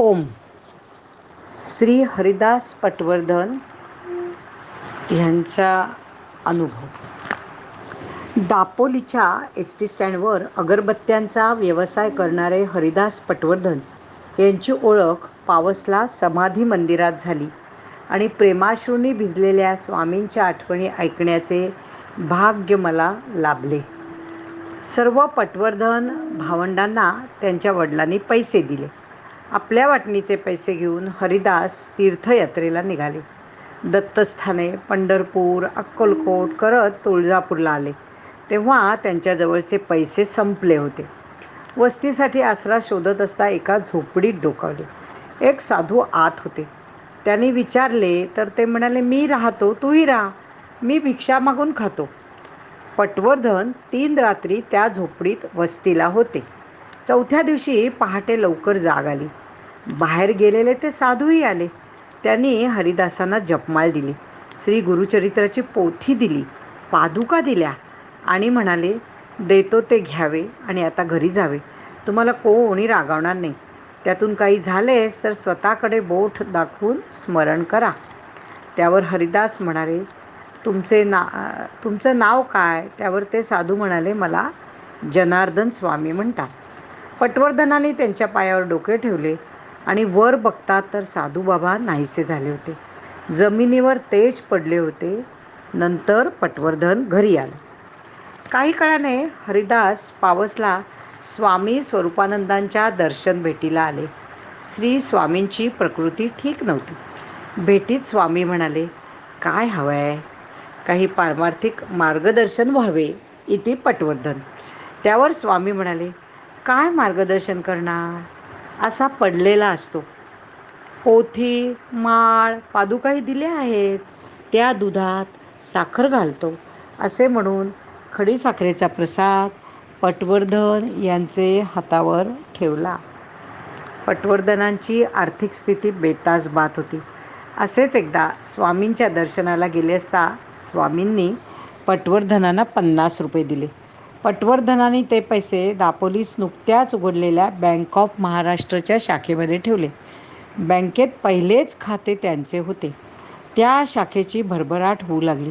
ओम. श्री हरिदास पटवर्धन ह्यांचा अनुभव. दापोलीच्या एस टी स्टँडवर अगरबत्त्यांचा व्यवसाय करणारे हरिदास पटवर्धन यांची ओळख पावसला समाधी मंदिरात झाली आणि प्रेमाश्रूंनी भिजलेल्या स्वामींच्या आठवणी ऐकण्याचे भाग्य मला लाभले. सर्व पटवर्धन भावंडांना त्यांच्या वडिलांनी पैसे दिले. आपल्या वाटणीचे पैसे घेऊन हरिदास तीर्थयात्रेला निघाले. दत्तस्थाने पंढरपूर अक्कलकोट करत तुळजापूरला आले. तेव्हा त्यांच्याजवळचे पैसे संपले होते. वस्तीसाठी आसरा शोधत असता एका झोपडीत डोकावले. एक साधू आत होते. त्यांनी विचारले तर ते म्हणाले मी राहतो तूही राहा. मी भिक्षा मागून खातो. पटवर्धन तीन रात्री त्या झोपडीत वस्तीला होते. चौथ्या दिवशी पहाटे लवकर जाग आली. बाहेर गेलेले ते साधूही आले. त्यांनी हरिदासांना जपमाळ दिली. श्री गुरुचरित्राची पोथी दिली. पादुका दिल्या. आणि म्हणाले देतो ते घ्यावे आणि आता घरी जावे. तुम्हाला कोणी रागावणार नाही. त्यातून काही झालेस तर स्वतःकडे बोट दाखवून स्मरण करा. त्यावर हरिदास म्हणाले तुमचे ना तुमचं नाव काय? त्यावर ते साधू म्हणाले मला जनार्दन स्वामी म्हणतात. पटवर्धनाने त्यांच्या पायावर डोके ठेवले आणि वर बघतात तर साधू बाबा नाहीसे झाले होते. जमिनीवर तेज पडले होते. नंतर पटवर्धन घरी आले. काही काळाने हरिदास पावसला स्वामी स्वरूपानंदांच्या दर्शन भेटीला आले. श्री स्वामींची प्रकृती ठीक नव्हती. भेटीत स्वामी म्हणाले काय हवं आहे काही पारमार्थिक मार्गदर्शन व्हावे इति पटवर्धन. त्यावर स्वामी म्हणाले काय मार्गदर्शन करणार? असा पडलेला असतो. पोथी माळ पादुकाही दिल्या आहेत. त्या दुधात साखर घालतो. असे म्हणून खडीसाखरेचा प्रसाद पटवर्धन यांचे हातावर ठेवला. पटवर्धनांची आर्थिक स्थिती बेतास बात होती. असेच एकदा स्वामींच्या दर्शनाला गेले असता स्वामींनी पटवर्धनांना पन्नास रुपये दिले. पटवर्धनाने ते पैसे दापोलीस नुकत्याच उघडलेल्या बँक ऑफ महाराष्ट्रच्या शाखेमध्ये ठेवले. बँकेत पहिलेच खाते त्यांचे होते. त्या शाखेची भरभराट होऊ लागली.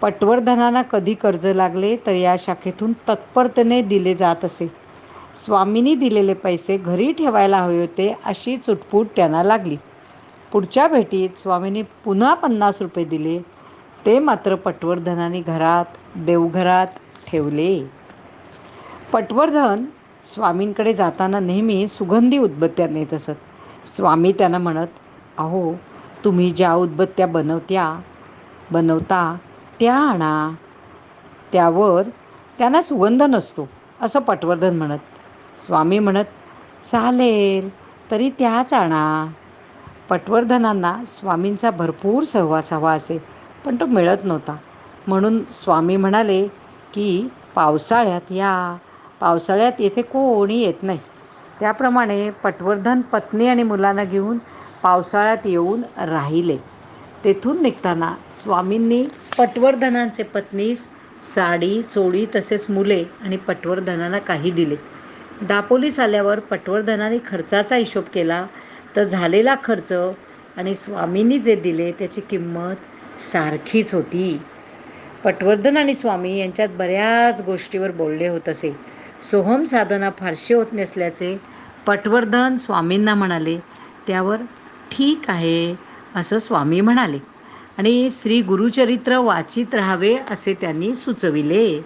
पटवर्धनांना कधी कर्ज लागले तर या शाखेतून तत्परतेने दिले जात असे. स्वामींनी दिलेले पैसे घरी ठेवायला हवे होते अशी चुटपूट त्यांना लागली. पुढच्या भेटीत स्वामींनी पुन्हा पन्नास रुपये दिले. ते मात्र पटवर्धनाने घरात देवघरात ठेवले. पटवर्धन स्वामींकडे जाताना नेहमी सुगंधी उदबत्त्या नेत असत. स्वामी त्यांना म्हणत अहो तुम्ही ज्या उदबत्त्या बनवत्या बनवता त्या आणा. त्यावर त्यांना सुगंध नसतो असं पटवर्धन म्हणत. स्वामी म्हणत चालेल तरी त्याच आणा. पटवर्धनांना स्वामींचा भरपूर सहवास हवा असे पण तो मिळत नव्हता. म्हणून स्वामी म्हणाले की पावसाळ्यात या पावसाळ्यात येथे कोणी येत नाही. त्याप्रमाणे पटवर्धन पत्नी आणि मुलांना घेऊन पावसाळ्यात येऊन राहिले. तेथून निघताना स्वामींनी पटवर्धनांचे पत्नीस साडी चोळी तसेच मुले आणि पटवर्धनांना काही दिले. दापोलीस आल्यावर पटवर्धनाने खर्चाचा हिशोब केला तर झालेला खर्च आणि स्वामींनी जे दिले त्याची किंमत सारखीच होती. पटवर्धन आणि स्वामी यांच्यात बऱ्याच गोष्टीवर बोलले होत असे. सोहम साधना फारशी होत नसल्याचे पटवर्धन स्वामींना म्हणाले त्यावर ठीक आहे असं स्वामी म्हणाले. आणि श्री गुरुचरित्र वाचित राहावे असे त्यांनी सुचविले.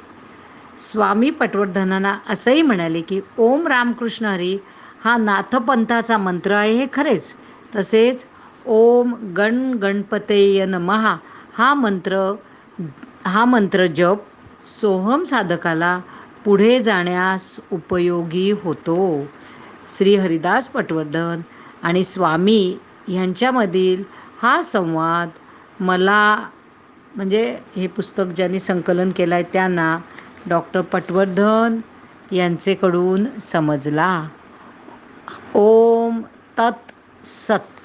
स्वामी पटवर्धनांना असंही म्हणाले की ओम रामकृष्ण हरी हा नाथपंथाचा मंत्र आहे हे खरेच. तसेच ओम गण गणपतेय नमहा हा मंत्र हा मंत्र जप सोहम साधकाला पुढे जाण्यास उपयोगी होतो. श्री हरिदास पटवर्धन आणि स्वामी ह्यांच्यामधील हा संवाद मला म्हणजे हे पुस्तक ज्यांनी संकलन केलं आहे त्यांना डॉक्टर पटवर्धन यांचेकडून समजला. ओम तत् सत्।